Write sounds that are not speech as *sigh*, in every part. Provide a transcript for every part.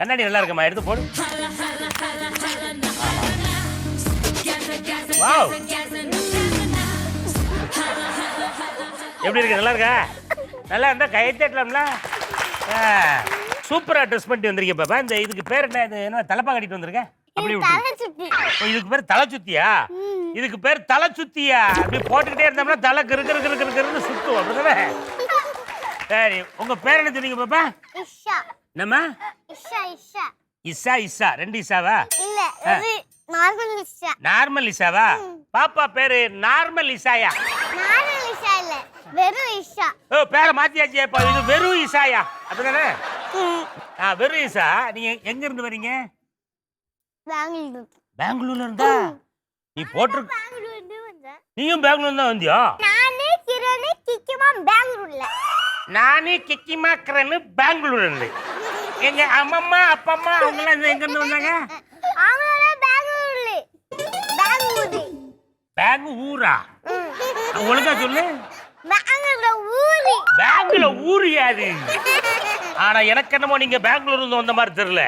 கண்ணாடி நல்லா இருக்குமா எடுத்து போடு. வாவ். எப்படி இருக்கு? நல்லா இருக்கா? நல்லா இருந்தா கை தட்டலாம்ல? சூப்பரா ட்ரெஸ் பண்ணிட்டு வந்திருக்கேன் பாப்பா. இந்த இதுக்கு பேர் என்ன? இது என்ன தலப்பா கட்டிட்டு வந்திருக்கேன் அப்படி இதுக்கு பேர் தலை சுத்தியா இதுக்கு பேர் தலை சுத்தியா அப்படி போட்டுக்கிட்டே இருந்தோம்னா தலை கிரு கிரு கிரு கிரு கிருன்னு சுத்தும். அப்படிதானே? சரி உங்க பேர் என்ன சொன்னீங்க பாப்பா? என்னம்மா? இஷா இஷா. இசா இசா ரெண்டு இசாவா இல்ல இது நார்மல் இஷா. நார்மல் இசாவா பாப்பா பேரு நார்மல் இசாயா நார்மல் இஷா இல்ல வெறும் இஷா. ஓ பேரை மாத்தியாச்சு இப்போ இது வெறும் இசாயா அப்படிதானே? ஆ வெறும் இசா நீங்க எங்க இருந்து வரீங்க? பெங்களூர். பெங்களூர்ல இருந்தா? நீ போட்டு நீயும் பெங்களூர் தான் வந்தியா? நானே கிரணே கிக்கிமா பெங்களூர்ல. நானே கிக்கிமாக்கிறேன்னு பெங்களூர்ல இருந்து. எங்க அம்மம்மா அப்பம்மா அவங்களாம் இந்த எங்க இருந்து வந்தாங்க பேங்க் ஊரா? ஒழுங்கா சொல்லு. பேங்க்ல ஊரு யாரு? ஆனா எனக்கு என்னமோ நீங்க பெங்களூர்ல இருந்து வந்த மாதிரி தெரியல.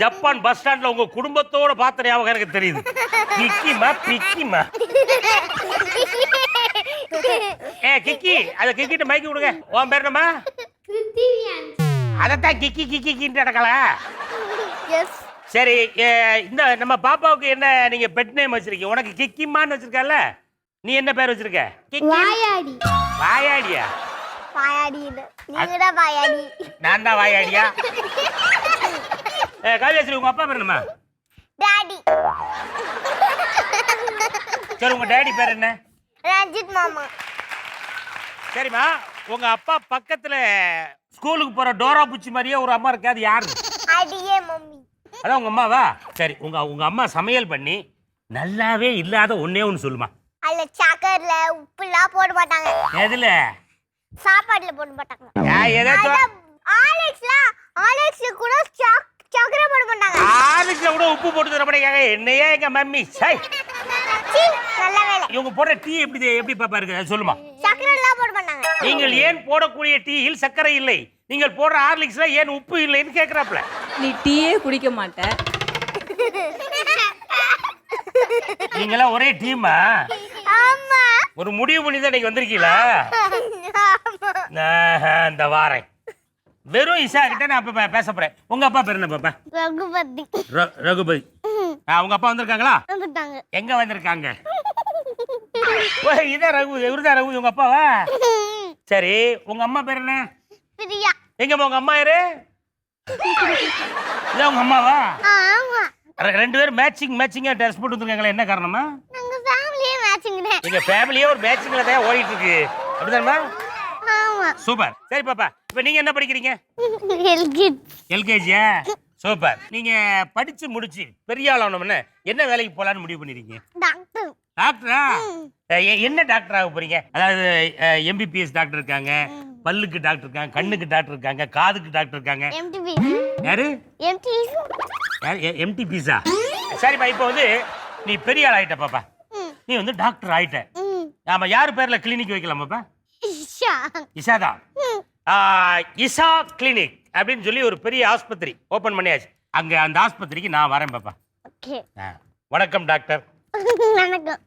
ஜப்பான் பஸ் ஸ்டாண்ட்ல உங்க குடும்பத்தோட பார்த்த ஞாபகம் எனக்கு தெரியுது. கிக்கிமா பிக்கிமா ஏ கிக்கி அத கிக்கிட்ட மைக்கு கொடுங்க உன் பேர் என்னம்மா? அதைத்தான் கிக்கி கிக்கி கிண்டு நடக்கல. எஸ் சரி இந்த நம்ம பாப்பாவுக்கு என்ன நீங்க பெட் நேம் வச்சிருக்கீங்க? உனக்கு கிக்கிமான்னு வச்சிருக்கல நீ என்ன பேர் வச்சிருக்க? கிக்கி வாயாடி. வாயாடியா? வாயாடி வாயாடி. நான் தான் வாயாடியா? ஏ காவியாஸ்ரீ உங்க அப்பா பேர் என்னம்மா? டாடி சரி உங்க டேடி பேர் என்ன? ரஞ்சித் மாமா. சரிம்மா. உங்க அப்பா பக்கத்துல ஸ்கூலுக்கு போற டோரா பூச்சி மாதிரியே ஒரு அம்மா இருக்கு. அது யாரு? அடியே மம்மி. அதான் உங்க அம்மாவா? சரி உங்க உங்க அம்மா சமையல் பண்ணி நல்லாவே இல்லாத ஒண்ணே ஒன்று சொல்லுமா. அதுல சக்கர்ல உப்புலாம் போட மாட்டாங்க. எதுல? சாப்பாடுல போட மாட்டாங்க. ஏதாச்சும் ஆலெக்ஸ்லாம் ஆலெக்ஸ்ல கூட சாக் சக்கரை போட மாட்டாங்க. ஆளுக்கு கூட உப்பு போட்டு தர மாட்டேங்க. என்னையே எங்க மம்மி. சை. நல்ல வேலை. இவங்க போடுற டீ எப்படி எப்படி பாப்பா இருக்கு? சொல்லுமா. நீங்கள் ஏன் போடக்கூடிய டீயில் சர்க்கரை இல்லை? நீங்கள் போடுற ஹார்லிக்ஸ்ல ஏன் உப்பு இல்லைன்னு கேக்குறாப்ல நீ டீயே குடிக்க மாட்ட. நீங்களாம் ஒரே டீமா? ஒரு முடிவு பண்ணி தான் நீங்க வந்திருக்கீங்களா இந்த வாரேன் வெறும் இசா கிட்ட நான் இப்ப பே- பேச போறேன். உங்க அப்பா பேர் என்ன பாப்பா? ரகுபதி. ரகுபதி. ஆ, உங்க அப்பா வந்திருக்காங்களா? வந்துட்டாங்க. எங்க வந்திருக்காங்க? ஓ, இதான் ரகு இவருதான் ரகு உங்க அப்பாவா? சரி உங்க அம்மா பேர் என்ன? பிரியா. எங்க உங்க அம்மா யாரு? இதான் உங்க அம்மாவா? ஆமா. ரெண்டு பேரும் மேட்சிங் மேட்சிங்கா ட்ரெஸ் போட்டு வந்திருக்காங்களே என்ன காரணமா நாங்க ஃபேமிலியே மேட்சிங் தான். எங்க ஃபேமிலியே ஒரு மேட்சிங்ல தான் ஓடிட்டு இருக்கு. அப்படிதானமா ஆமா. சூப்பர் சரி பாப்பா இப்போ நீங்க என்ன படிக்கிறீங்க? எல்கேஜியா சூப்பர் நீங்க படிச்சு முடிச்சு பெரிய ஆள் ஆனோம்னு என்ன வேலைக்கு போலான்னு முடிவு பண்ணிருக்கீங்க? டாக்டர் டாக்டரா? என்ன டாக்டர் ஆக போறீங்க? அதாவது எம்பிபிஎஸ் டாக்டர் இருக்காங்க பல்லுக்கு டாக்டர் இருக்காங்க கண்ணுக்கு டாக்டர் இருக்காங்க காதுக்கு டாக்டர் இருக்காங்க. யாரு? எம்டி பீஸா சரிப்பா இப்போ வந்து நீ பெரிய ஆள் ஆயிட்ட பாப்பா. நீ வந்து டாக்டர் ஆயிட்ட. ஆமா யார் பேர்ல கிளினிக் வைக்கலாம் பாப்பா? இஷா. ஆ, இசா கிளினிக் அப்படின்னு சொல்லி ஒரு பெரிய ஆஸ்பத்திரி ஓபன் பண்ணியாச்சு. அங்க அந்த ஆஸ்பத்திரிக்கு நான் வரேன் பாப்பா. வணக்கம் டாக்டர். *laughs* வணக்கம்.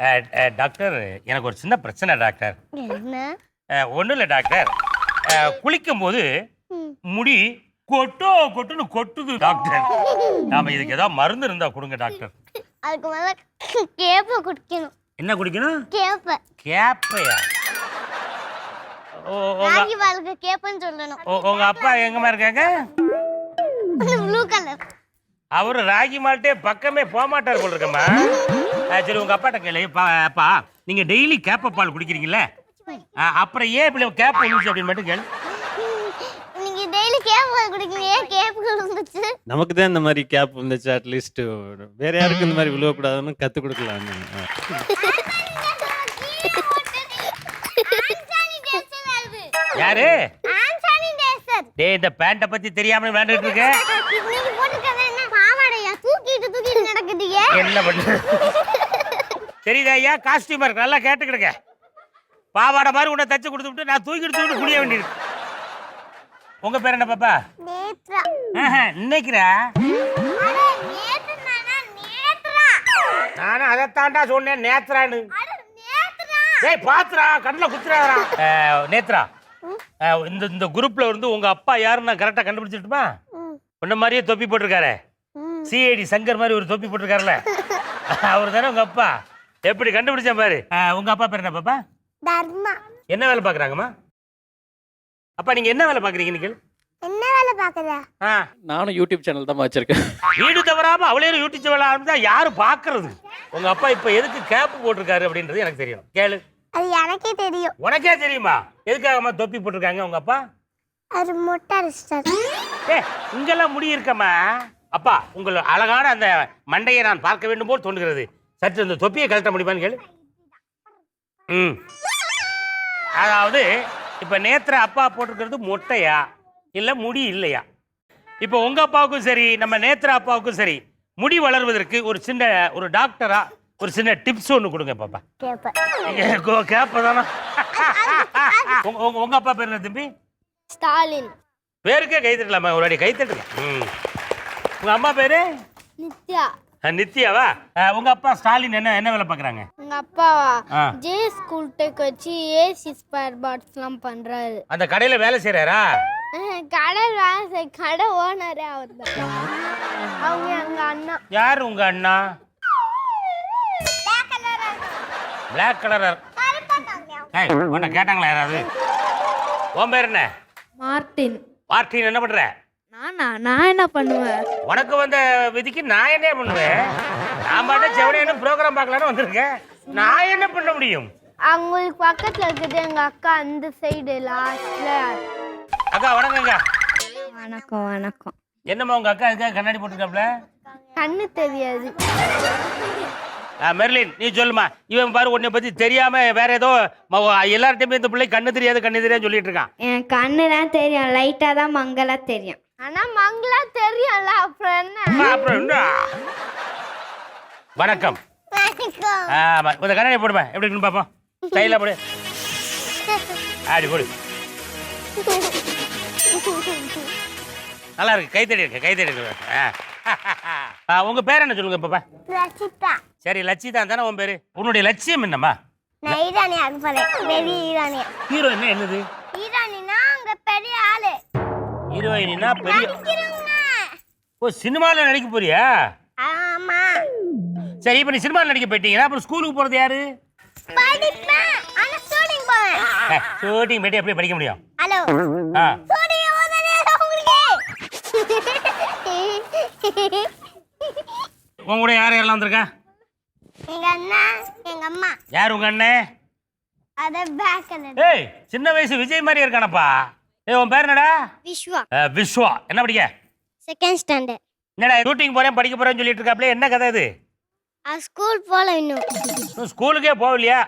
டாக்டர் எனக்கு ஒரு சின்ன பிரச்சனை டாக்டர். என்ன? ஒன்றும் இல்லை டாக்டர். குளிக்கும் போது. முடி கொட்டோ கொட்டுன்னு கொட்டுது டாக்டர். *laughs* நாம இதுக்கு ஏதாவது மருந்து இருந்தா கொடுங்க டாக்டர். அதுக்கு மேல *laughs* கேப்ப குடிக்கணும். என்ன குடிக்கணும்? கேப்ப. கேப்பையா? ராகி பாலுக்கு கேப்பன்னு சொல்லணும். ஓ, உங்க அப்பா எங்கம்மா இருக்காங்க? ப்ளூ கலர் அவரு ராகி மால்ட்டே பக்கமே போக மாட்டார் போல இருக்கம்மா. சரி உங்க அப்பாட்ட கேளு. அப்பா நீங்க டெய்லி கேப்ப பால் குடிக்கிறீங்கல்ல? அப்புறம் ஏன் இப்படி கேப்ப விழுந்துச்சு அப்படின்னு மட்டும் கேளு. கேப் நமக்கு தான் இந்த மாதிரி கேப் வந்துச்சு அட்லீஸ்ட் வேற யாருக்கும் இந்த மாதிரி விழுவக்கூடாதுன்னு கற்றுக் கொடுக்கலான்னு யாரு? டேய் இந்த பேண்ட்டை பத்தி தெரியாம விளையாண்டுட்டு இருக்க. என்ன பண்ணு? தெரியுதா ஐயா? காஸ்டியூமர் நல்லா கேட்டுக்கிடுங்க. பாவாடை மாதிரி உன்னை தச்சு கொடுத்துட்டு நான் தூக்கிட்டு தூக்கிட்டு குடிய வேண்டியிருக்கு. உங்க பேர் என்ன பாப்பா? நேத்ரா. ஆஹா, இன்னைக்குடா? அட நேத்து நானா நேத்ரா. நானும் அதைத்தாண்டா சொன்னேன் நேத்ரான்னு. ஏய் பாத்துறா கண்ணில் குத்துறாரா நேத்ரா. இந்த இந்த குரூப்ல இருந்து உங்க அப்பா யாருன்னு நான் கரெக்டா கண்டுபிடிச்சிட்டுமா உன்ன மாதிரியே தொப்பி போட்டிருக்காரு. சிஐடி சங்கர் மாதிரி ஒரு தொப்பி போட்டிருக்காருல்ல *laughs* அவர் தானே உங்க அப்பா? எப்படி கண்டுபிடிச்சேன் பாரு. உங்க அப்பா பேர் என்ன பாப்பா? தர்மா. என்ன வேலை பாக்குறாங்கம்மா அப்பா நீங்க என்ன வேலை பாக்குறீங்க இன்னைக்கு? என்ன வேலை பாக்குற ஆ. நானும் யூடியூப் சேனல் தான் வச்சிருக்கேன். வீடு தவறாம அவளே யூடியூப் சேனல் ஆரம்பிச்சா யாரு பாக்குறது உங்க அப்பா இப்ப எதுக்கு கேப் போட்டிருக்காரு அப்படின்றது எனக்கு தெரியும் கேளு. அது எனக்கே தெரியும். உனக்கே தெரியுமா? எதுக்காகம்மா தொப்பி போட்டிருக்காங்க உங்க அப்பா? அது முட்டை அடிச்சிட்டாரு. ஏ இங்கெல்லாம் முடி இருக்கம்மா. அப்பா உங்கள் அழகான அந்த மண்டையை நான் பார்க்க வேண்டும் போல் தோன்றுகிறது. சற்று இந்த தொப்பியை கழட்ட முடியுமான்னு கேளு. ம். அதாவது இப்போ நேத்திர அப்பா போட்டிருக்கிறது மொட்டையா? இல்லை முடி இல்லையா? இப்போ உங்க அப்பாவுக்கும் சரி நம்ம நேத்திர அப்பாவுக்கும் சரி முடி வளர்வதற்கு ஒரு சின்ன ஒரு டாக்டரா ஒரு சின்ன டிப்ஸ் ஒன்று கொடுங்க பாப்பா. கேப்ப. கேப்பதானா உங்க அப்பா பேர் என்ன தம்பி? ஸ்டாலின். பேருக்கே கை தட்டலாமா ஒரு அடி கை தட்டலாம் ம். உங்க அம்மா பேரு? நித்யா. நித்யாவா? உங்க அப்பா ஸ்டாலின் என்ன என்ன வேலை பார்க்குறாங்க? உங்க அப்பாவா. ஜே ஸ்கூல் டெக் வச்சு ஏசி ஸ்பேர் பார்ட்ஸ்லாம் பண்றாரு. அந்த கடையில் வேலை செய்கிறாரா கடை வேலை செய் கடை ஓனரே அவர் அவங்க எங்க அண்ணா. யார் உங்க அண்ணா? பிளாக் கலர் ஏய் உன்னை கேட்டாங்களா யாராவது? உன் பேர் என்ன? மார்டின் பார்ட்டின் என்ன பண்ற? நானா? நான் என்ன பண்ணுவேன்? உனக்கு வந்த விதிக்கு நான் என்ன பண்ணுவேன்? நான் பாட்டு செவனே ப்ரோக்ராம் பார்க்கலான்னு வந்திருக்கேன். நான் என்ன பண்ண முடியும்? அவங்களுக்கு பக்கத்துல இருக்குது எங்க அக்கா அந்த சைடு லாஸ்ட்ல அக்கா வணக்கங்க வணக்கம் வணக்கம். என்னம்மா உங்க அக்கா இதுக்காக கண்ணாடி போட்டுருக்காப்ல கண்ணு தெரியாது. ஆ, மெர்லின் நீ சொல்லுமா இவன் பாரு உன்னை பத்தி தெரியாம வேற ஏதோ ம- எல்லார்ட்டையுமே இந்த பிள்ளை கண்ணு தெரியாது கண்ணு தெரியாது சொல்லிட்டு இருக்கான். என் கண்ணு தான் தெரியும் லைட்டாக தான் மங்கலா தெரியும். ஆனா மங்களா தெரியும்ல அப்புறம் என்ன? அப்புறம் என்ன? வணக்கம். ஆமா. இந்த கண்ணாடி போடுமா? எப்படி இருக்குன்னு பாப்போம் ஸ்டைலா போடு. ஆடி போடு. நல்லா இருக்கு. கைத்தடி இருக்கு கைத்தடி இருக்கு. உங்க பேர் என்ன சொல்லுங்க பாப்பா? ரச்சிதா. சரி லட்சிதா தானே உன் பேரு? உன்னுடைய லட்சியம் என்னம்மா? ஈரானியா ஹீரோ என்ன என்னது? ஈரானினா அங்க பெரிய ஆளு. ஹீரோயினா பெரிய. ஓ சினிமாவில் நடிக்க போறியா? ஆமா. சரி இப்போ நீ சினிமாவில் நடிக்க போயிட்டீங்கன்னா அப்புறம் ஸ்கூலுக்கு போகிறது யாரு? ஷூட்டிங் போயிட்டு எப்படி படிக்க முடியும். ஹலோ ஆ. உங்க கூட யார் யாரெல்லாம் வந்திருக்கா? எங்க அண்ணா எங்க அம்மா. யார் உங்க அண்ணன் அத ஏய் சின்ன வயசு விஜய் மாதிரி இருக்கானப்பா. ஏய் உன் பேர் என்னடா? விஸ்வா விஸ்வா என்ன படிக்க? செகண்ட் ஸ்டாண்டர்ட் என்னடா ஷூட்டிங் போறேன் படிக்க போறேன்னு சொல்லிட்டு இருக்காப்ல என்ன கதை இது ஸ்கூல் போல இன்னும். ஸ்கூலுக்கே போகலையா?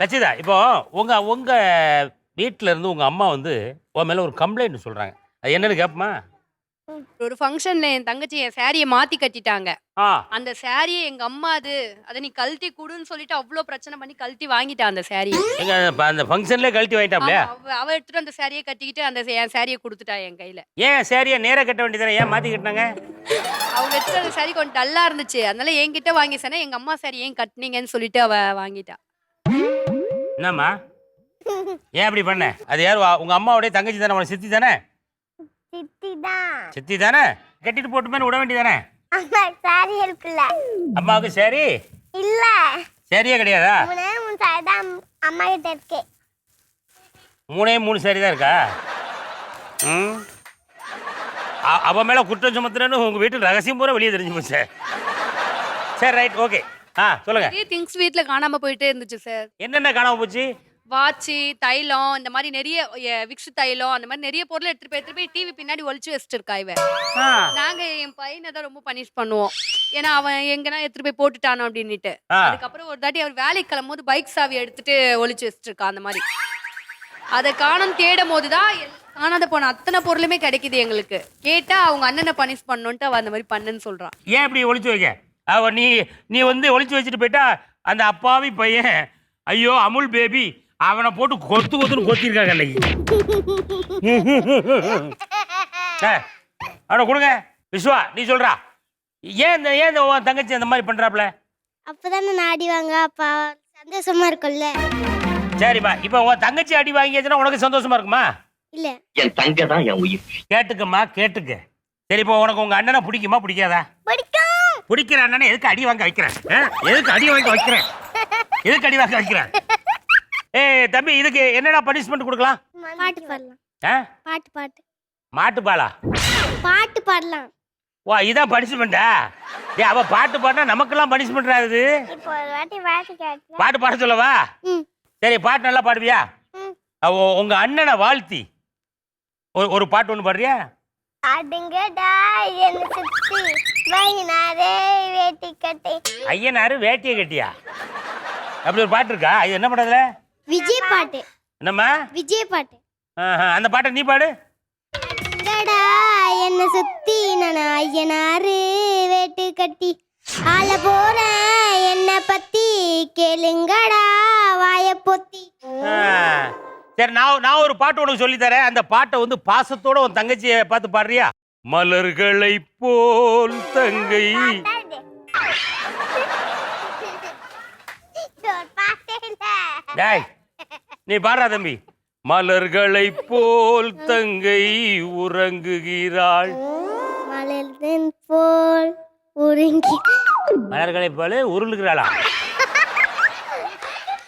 லட்சிதா இப்போ உங்க உங்க வீட்ல இருந்து உங்க அம்மா வந்து உன் மேல ஒரு கம்ப்ளைண்ட் சொல்றாங்க. அது என்னன்னு கேப்பமா? ஒரு ஃபங்க்ஷன்ல என் தங்கச்சி என் சாரியை மாத்தி கட்டிட்டாங்க. ஆ. அந்த சாரியை எங்க அம்மா அது அதை நீ கழட்டி குடுன்னு சொல்லிட்டு அவ்வளோ பிரச்சனை பண்ணி கழட்டி வாங்கிட்டா அந்த சாரியை எங்க அந்த- அந்த ஃபங்க்ஷன்லேயே கழட்டி வாங்கிட்டாப்லையா அவ அவ எடுத்துட்டு அந்த சாரியை கட்டிக்கிட்டு அந்த சே- என் சாரியை கொடுத்துட்டா என் கையில. ஏன் சரியா நேரா கட்ட வேண்டியதானே ஏன் மாத்தி கட்டினாங்க? அவங்க எடுத்துட்டு அந்த சாரி கொஞ்சம் டல்லா இருந்துச்சு. அதனால என்கிட்ட வாங்கி சொன்னா எங்க அம்மா சாரி ஏன் கட்டுனீங்கன்னு சொல்லிட்டு அவ வாங்கிட்டா. என்னம்மா? ஏன் அப்படி பண்ண? அது யார் உங்க அம்மாவுடைய தங்கச்சி தானே உனக்கு சித்தி தானே? சித்தி தான் சித்தி தானே கட்டிட்டு போட்டு மேலே விட வேண்டியதானே? அம்மா சாரி ஹெல்ப் இல்ல. அம்மாவுக்கு சரி இல்ல. சரியே கிடையாதா? மூணே மூணு சாரி தான் அம்மா கிட்ட இருக்கு. மூணே மூணு சரி தான் இருக்கா? ம். அ- அவ மேல குற்றம் சுமத்துறேன்னு உங்க வீட்டு ரகசியம் பூரா வெளியே தெரிஞ்சு போச்சு. சரி ரைட் ஓகே ஆ சொல்லுங்க. திங்ஸ் வீட்ல காணாம போயிட்டே இருந்துச்சு சார் என்னென்ன காணாம போச்சு? வாட்சி தைலம் இந்த மாதிரி நிறைய விக்ஸ் தைலம் அந்த மாதிரி நிறைய பொருள் எடுத்துட்டு போய் எடுத்துட்டு போய் டிவி பின்னாடி இருக்கா இவன் ஆ. நாங்க என் பையனை தான் ரொம்ப பனிஷ் பண்ணுவோம். ஏன்னா அவன் எங்கன்னா எடுத்துட்டு போய் போட்டுட்டானோ அப்படின்னுட்டு. அதுக்கப்புறம் ஒரு தாட்டி அவர் வேலைக்கு கிளம்பும் பைக் சாவி எடுத்துட்டு ஒளிச்சு வச்சுட்டு இருக்கா அந்த மாதிரி. அதை காணும் தேடும் போதுதான் காணாத போன அத்தனை பொருளுமே கிடைக்குது எங்களுக்கு. கேட்டா அவங்க அண்ணனை பனிஷ் பண்ணணுன்ட்டு அவ அந்த மாதிரி பண்ணுன்னு சொல்றான். ஏன் இப்படி ஒளிச்சு வைக்க? அவ நீ நீ வந்து ஒளிச்சு வச்சுட்டு போயிட்டா அந்த அப்பாவி பையன் ஐயோ அமுல் பேபி அவனை போட்டு கொத்து கொத்துன்னு கொத்திருக்காங்க அன்னைக்கு. *laughs* அவனை கொடுங்க. விஸ்வா நீ சொல்றா. ஏன் இந்த ஏன் இந்த உன் தங்கச்சி அந்த மாதிரி பண்றாப்ல அப்பதானே நான் ஆடிவாங்க அப்பா. சந்தோஷமா இருக்கும்ல. சரிம்மா இப்போ உன் தங்கச்சி அடி வாங்கியாச்சுன்னா உனக்கு சந்தோஷமா இருக்குமா? இல்ல. என் தங்க தான் என் உயிர். கேட்டுக்கம்மா கேட்டுக்க. சரி இப்போ உனக்கு உங்க அண்ணனை பிடிக்குமா பிடிக்காதா? பிடிக்கும். பிடிக்கிற அண்ணனை எதுக்கு அடி வாங்க வைக்கிறேன் ஆ? எதுக்கு அடி வாங்க வைக்கிறேன் *laughs* எதுக்கு அடி வாங்க வைக்கிறேன் ஏய் தம்பி இதுக்கு என்னடா பனிஷ்மெண்ட் கொடுக்கலாம்? பாட்டு பாடலாம். ஆ? பாட்டு பாட்டு. மாட்டு பாலா? பாட்டு பாடலாம். வா இதான் பனிஷ்மெண்டா ஏ அவ பாட்டு பாடினா நமக்கெல்லாம் பனிஷ்மெண்ட் ஆகுது இப்போ ஒரு வாட்டி பாட்டு பாட சொல்லவா? ம். சரி பாட்டு நல்லா பாடுவியா. அவ- உங்க அண்ணனை வாழ்த்தி. ஒரு ஒரு பாட்டு ஒன்று பாடுறியா? அடுங்கடா என்ன சுத்தி வைனாரே வேட்டி கட்டை. ஐயனாரு வேட்டியை கட்டியா? அப்படி ஒரு பாட்டு இருக்கா? இது என்ன படத்துல விஜய் பாட்டு. என்னம்மா? விஜய் பாட்டு. அந்த பாட்டை நீ பாடு. என்ன சுத்தி நான் ஐயனாரு வேட்டு கட்டி ஆள போறேன் என்ன பத்தி கேளுங்கடா வாய பொத்தி. ஆ. சரி நான் நான் ஒரு பாட்டு உனக்கு சொல்லி தரேன். அந்த பாட்டை வந்து பாசத்தோட உன் தங்கச்சியை பார்த்து பாடுறியா? மலர்களை போல் தங்கை. டேய் நீ பாடுறா தம்பி. மலர்களை போல் தங்கை உறங்குகிறாள். மலர்தன் போல் உருங்கி மலர்களை போல உருளுகிறாளா?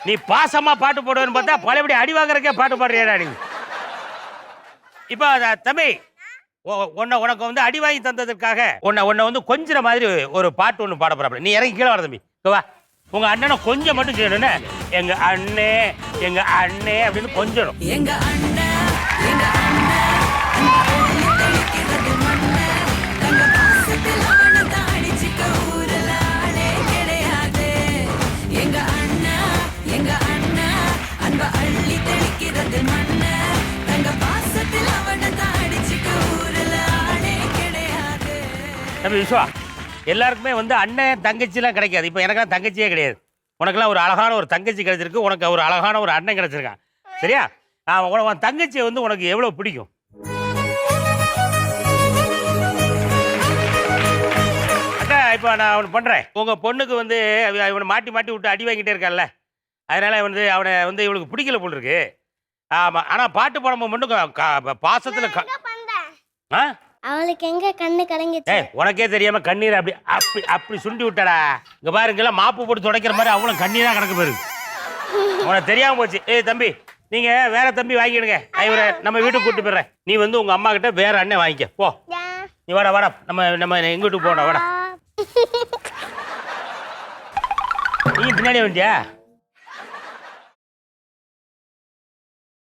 நீ பாசமா பாட்டு போடுவேன்னு பார்த்தா பழையபடி அடி வாங்குறக்கே பாட்டு பாடுறியாடா நீ. இப்போ அத- தம்பி உன்னை உனக்கு வந்து அடி வாங்கி தந்ததற்காக உன்னை உன்னை வந்து கொஞ்சிற மாதிரி ஒரு பாட்டு ஒன்று பாட போறாப்புல நீ இறங்கி கீழே வர தம்பி. வா. உங்க அண்ணனை கொஞ்சம் மட்டும் செய்யணும்னு எங்க அண்ணே எங்க அண்ணே அப்படின்னு கொஞ்சணும். தம்பி விஸ்வா எல்லாருக்குமே வந்து அண்ணன் தங்கச்சிலாம் கிடைக்காது. இப்போ எனக்கெல்லாம் தங்கச்சியே கிடையாது. உனக்கெல்லாம் ஒரு அழகான ஒரு தங்கச்சி கிடைச்சிருக்கு. உனக்கு ஒரு அழகான ஒரு அண்ணன் கிடைச்சிருக்கான். சரியா? உன- தங்கச்சியை வந்து உனக்கு எவ்வளோ பிடிக்கும்? அக்கா இப்போ நான் அவனு பண்ணுறேன் உங்கள் பொண்ணுக்கு வந்து இவனை மாட்டி மாட்டி விட்டு அடி வாங்கிட்டே இருக்கான்ல. அதனால வந்து அவனை வந்து இவளுக்கு பிடிக்கல போல் இருக்கு. ஆமாம் ஆனால் பாட்டு பாடும்போது மட்டும் பாசத்துல ஆ? அவளுக்கு எங்க கண்ணு கலங்கிச்சு? ஏய் உனக்கே தெரியாம கண்ணீர் அப்படி அப்படி அப்படி சுண்டி விட்டடா. இங்க பாருங்கெல்லாம் மாப்பு போட்டு துடைக்கிற மாதிரி அவளும் கண்ணீரா கிடக்கு பாரு. உனக்கு தெரியாம போச்சு. ஏய் தம்பி நீங்க வேற தம்பி வாங்கிடுங்க. இவரை நம்ம வீட்டுக்கு கூட்டு போயிடுறேன். நீ வந்து உங்க அம்மா கிட்ட வேற அண்ணன் வாங்கிக்க. போ. நீ வாடா வாடா. நம்ம நம்ம எங்க வீட்டுக்கு போடா வாடா. நீ பின்னாடி வந்துட்டியா?